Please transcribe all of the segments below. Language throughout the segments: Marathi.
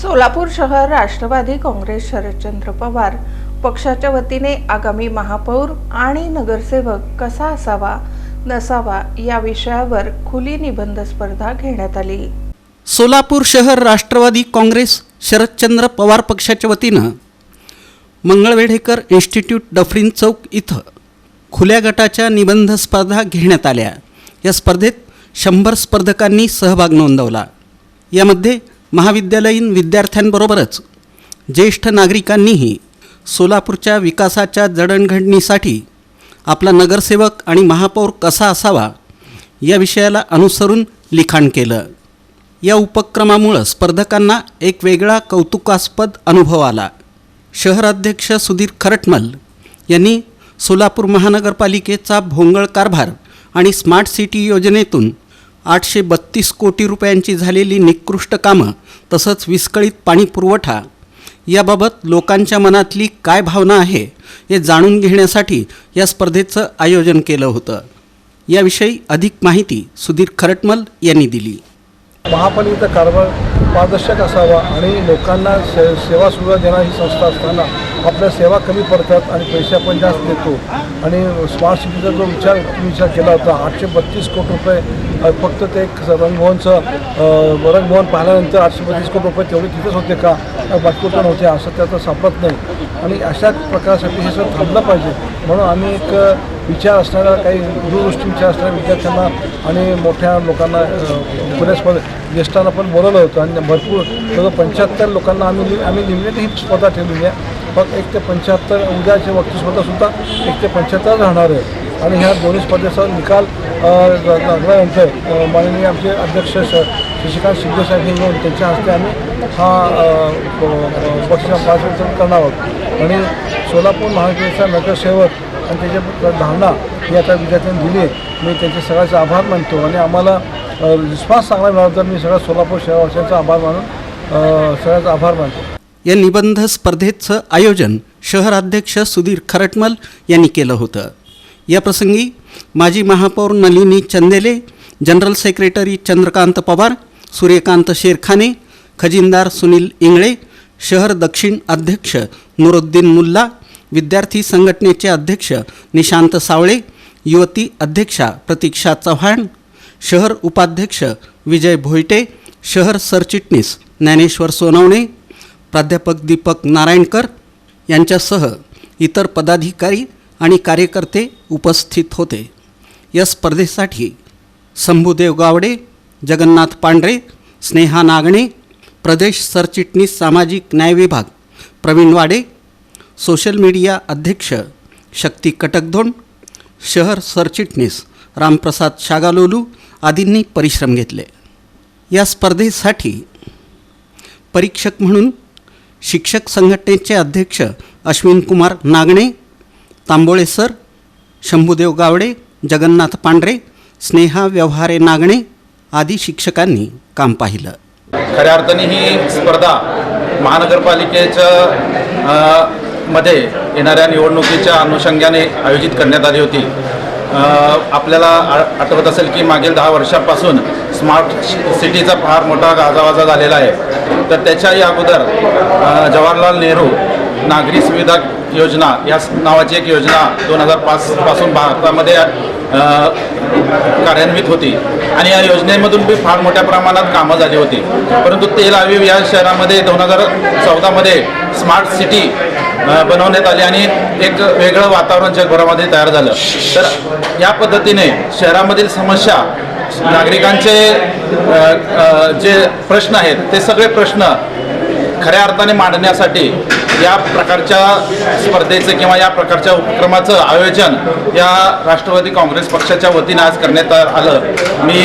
सोलापूर शहर राष्ट्रवादी काँग्रेस शरदचंद्र पवार पक्षाच्या वतीने आगामी महापौर आणि नगरसेवक कसा असावा नसावा या विषयावर खुली निबंध स्पर्धा घेण्यात आली. सोलापूर शहर राष्ट्रवादी काँग्रेस शरदचंद्र पवार पक्षाच्या वतीनं मंगळवेढेकर इन्स्टिट्यूट डफरीन चौक इथं खुल्या गटाच्या निबंध स्पर्धा घेण्यात आल्या. या स्पर्धेत शंभर स्पर्धकांनी सहभाग नोंदवला. यामध्ये महाविद्यालयीन विद्यार्थ्यांबरोबरच ज्येष्ठ नागरिकांनीही सोलापूरच्या विकासाच्या जडणघडणीसाठी आपला नगरसेवक आणि महापौर कसा असावा या विषयाला अनुसरून लिखाण केलं. या उपक्रमामुळं स्पर्धकांना एक वेगळा कौतुकास्पद अनुभव आला. शहराध्यक्ष सुधीर खरटमल यांनी सोलापूर महानगरपालिकेचा भोंगळ कारभार आणि स्मार्ट सिटी योजनेतून आठशे बत्तीस कोटी रुपयांची झालेली निकृष्ट कामं तसंच विस्कळीत पाणी पुरवठा याबाबत लोकांच्या मनातली काय भावना आहे हे जाणून घेण्यासाठी या स्पर्धेचं आयोजन केलं होतं. याविषयी अधिक माहिती सुधीर खरटमल यांनी दिली. महापालिकेचा कारभार पारदर्शक असावा आणि लोकांना से सेवा सुविधा देणारी संस्था असताना आपल्या सेवा कमी पडतात आणि पैसे आपण जास्त देतो. आणि स्मार्ट सिटीचा जो विचार विचार केला होता आठशे बत्तीस कोटी रुपये फक्त ते एक रंगभवनचं रंगभवन पाहिल्यानंतर आठशे बत्तीस कोटी रुपये तेवढे तिथेच होते का? बाकी पण होते असं त्याचं सापडत नाही. आणि अशा प्रकारासाठी हे सगळं थांबलं पाहिजे. म्हणून आम्ही एक विचार असणाऱ्या काही दूरदृष्टी विचार असणाऱ्या विद्यार्थ्यांना आणि मोठ्या लोकांना अ, खुल्या ज्येष्ठांना पण बोलवलं होतं. आणि भरपूर जवळ पंच्याहत्तर लोकांना आम्ही आम्ही लिमिटेड ही स्पर्धा ठेवलेली आहे. मग एक ते पंच्याहत्तर उद्याची वक्ती स्पर्धासुद्धा एक ते पंच्याहत्तर राहणार आहे. आणि ह्या दोन्ही स्पर्धेचा निकाल लागल्यानंतर माननीय आमचे अध्यक्ष श शशिकांत शिंदे साहेब हे येऊन त्यांच्या हस्ते आम्ही हा पक्षाचा पाच करणार आहोत. आणि सोलापूर महानगरचा नगरसेवक आणि त्याच्या धारणा ही आता विद्यार्थ्यांनी दिली आहे. मी त्यांचे सगळ्याचे आभार मानतो आणि आम्हाला विश्वास चांगला मिळाला तर मी सगळ्या सोलापूर शहरवासियांचा आभार मानून सगळ्याचा सगळ्यांचा आभार मानतो. या निबंध स्पर्धेचं आयोजन शहराध्यक्ष सुधीर खरटमल यांनी केलं होतं. याप्रसंगी माजी महापौर नलिनी चंदेले जनरल सेक्रेटरी चंद्रकांत पवार सूर्यकांत शेरखाने खजिनदार सुनील इंगळे शहर दक्षिण अध्यक्ष नुरुद्दीन मुल्ला विद्यार्थी संघटनेचे अध्यक्ष निशांत सावळे युवती अध्यक्षा प्रतीक्षा चव्हाण शहर उपाध्यक्ष विजय भोयटे शहर सरचिटणीस ज्ञानेश्वर सोनवणे प्राध्यापक दीपक नारायणकर यांच्यासह इतर पदाधिकारी आणि कार्यकर्ते उपस्थित होते. या स्पर्धेसाठी शंभूदेव गावडे जगन्नाथ पांढरे स्नेहा नागणे प्रदेश सरचिटणीस सामाजिक न्याय विभाग प्रवीण वाडे सोशल मीडिया अध्यक्ष शक्ती कटकधोंड शहर सरचिटणीस रामप्रसाद शागालोलू आदींनी परिश्रम घेतले. या स्पर्धेसाठी परीक्षक म्हणून शिक्षक संघटनेचे अध्यक्ष अश्विन कुमार नागणे तांबोळे सर शंभूदेव गावडे जगन्नाथ पांढरे स्नेहा व्यवहारे नागणे आदी शिक्षकांनी काम पाहिलं. खऱ्या अर्थाने ही स्पर्धा महानगरपालिकेच्या मध्ये येणाऱ्या निवडणुकीच्या अनुषंगाने आयोजित करण्यात आली होती. आपल्याला आठवत असेल की मागील दहा वर्षापासून स्मार्ट सिटीचा फार मोठा गाजावाजा झालेला आहे. तर त्याच्याही अगोदर जवाहरलाल नेहरू नागरी सुविधा योजना या नावाची एक योजना दोन हजार पाचपासून भारतामध्ये कार्यान्वित होती. आणि या योजनेमधून बी फार मोठ्या प्रमाणात कामं झाली होती. परंतु तेल अवीव या शहरामध्ये दोन हजार चौदामध्ये स्मार्ट सिटी बनवण्यात आली आणि एक वेगळं वातावरण जगभरामध्ये तयार झालं. तर या पद्धतीने शहरामधील समस्या नागरिकांचे जे प्रश्न आहेत ते सगळे प्रश्न खऱ्या अर्थाने मांडण्यासाठी या प्रकारच्या स्पर्धेचं किंवा या प्रकारच्या उपक्रमाचं आयोजन या राष्ट्रवादी काँग्रेस पक्षाच्या वतीने आज करण्यात आलं. मी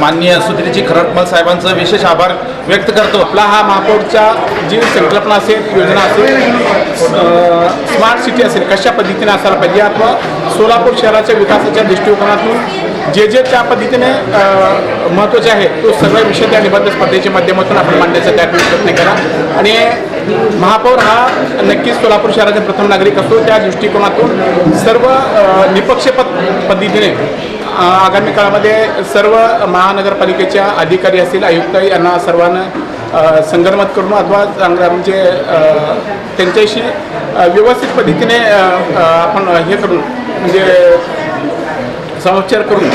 माननीय सुधीरजी खरटमल साहेबांचं विशेष आभार व्यक्त करतो. आपला हा महापौरच्या जी संकल्पना असेल योजना असेल स्मार्ट सिटी असेल कशा पद्धतीने असायला पाहिजे? अथवा सोलापूर शहराच्या विकासाच्या दृष्टिकोनातून जे जे त्या पद्धतीने महत्त्वाचे आहे तो सगळे विषय त्या निबंध स्पर्धेच्या माध्यमातून आपण मांडण्याचा त्यावेळी प्रयत्न केला आणि महापौर हा नक्कीच सोलापूर शहराचा प्रथम नागरिक असतो. त्या दृष्टिकोनातून सर्व निपक्ष पद पद्धतीने आगामी काळामध्ये सर्व महानगरपालिकेच्या अधिकारी असतील आयुक्त यांना सर्वांना अ, संगनमत करून अथवा चांगला म्हणजे त्यांच्याशी व्यवस्थित पद्धतीने आपण हे करून म्हणजे समोच्चार करून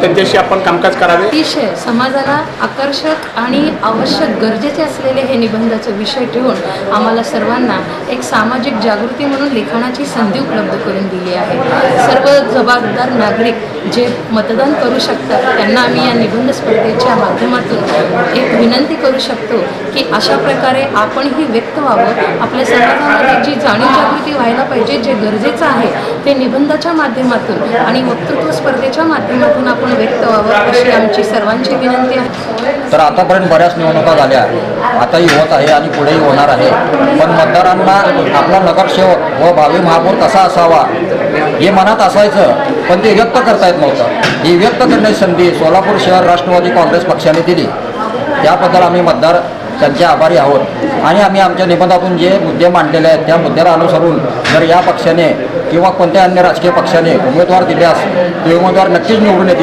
त्यांच्याशी आपण कामकाज करावे. अतिशय. समाजाला आकर्षक आणि आवश्यक गरजेचे असलेले हे निबंधाचे विषय ठेवून आम्हाला सर्वांना एक सामाजिक जागृती म्हणून लिखाणाची संधी उपलब्ध करून दिली आहे. सर्व जबाबदार नागरिक जे मतदान करू शकतात त्यांना आम्ही या निबंध स्पर्धेच्या माध्यमातून एक विनंती करू शकतो की अशा प्रकारे आपणही व्यक्त व्हावं. आपल्या समाजामध्ये जी जाणीव जागृती व्हायला पाहिजे जे गरजेचं आहे ते निबंधाच्या माध्यमातून आणि वक्तृत्व स्पर्धेच्या माध्यमातून आपण व्यक्त व्हावं अशी आमची सर्वांची विनंती आहे. तर आतापर्यंत बऱ्याच निवडणुका झाल्या. आताही होत आहे आणि पुढेही होणार आहे. पण मतदारांना आपला नगरसेवक व भावी महापौर कसा असावा हे मनात असायचं पण ते व्यक्त करता येत नव्हतं. ही व्यक्त करण्याची संधी सोलापूर शहर राष्ट्रवादी काँग्रेस पक्षाने दिली. त्याबद्दल आम्ही मतदार त्यांचे आभारी आहोत. आणि आम्ही आमच्या निबंधातून जे मुद्दे मांडलेले आहेत त्या मुद्द्याला अनुसरून जर या पक्षाने किंवा कोणत्या अन्य राजकीय पक्षाने उमेदवार दिल्यास ते उमेदवार नक्कीच निवडून येतील.